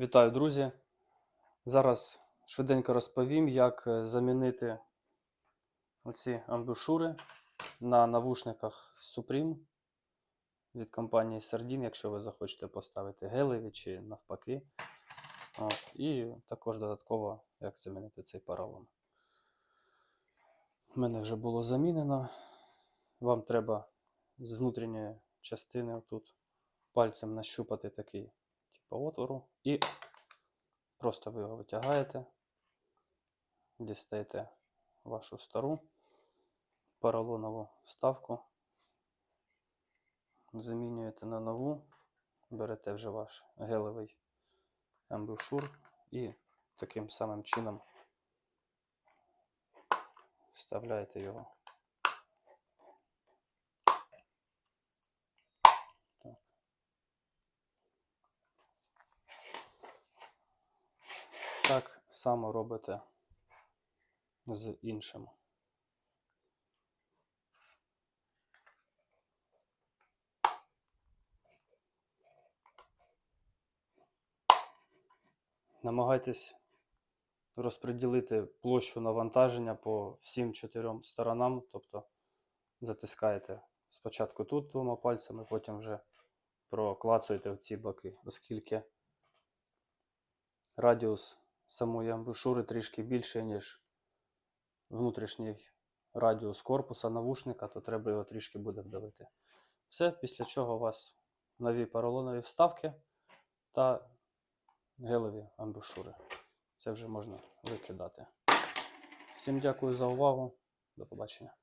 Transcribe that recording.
Вітаю, друзі! Зараз швиденько розповім, як е, замінити оці амбушури на навушниках Supreme від компанії Sardin, якщо ви захочете поставити гелеві чи навпаки. От. І також додатково, як замінити цей поролон. У мене вже було замінено. Вам треба з внутрішньої частини тут пальцем нащупати такий типу отвору і просто ви його витягаєте, дістаєте вашу стару поролонову вставку, замінюєте на нову, берете вже ваш гелевий амбушур і таким самим чином вставляєте його. Само робите з іншим. Намагайтесь розподілити площу навантаження по всім чотирьом сторонам, тобто затискаєте спочатку тут двома пальцями, потім вже проклацуєте в ці боки, оскільки радіус самої амбушури трішки більший, ніж внутрішній радіус корпуса навушника, то треба його трішки буде вдавити. Все, після чого у вас нові поролонові вставки та гелеві амбушури. Це вже можна викидати. Всім дякую за увагу. До побачення.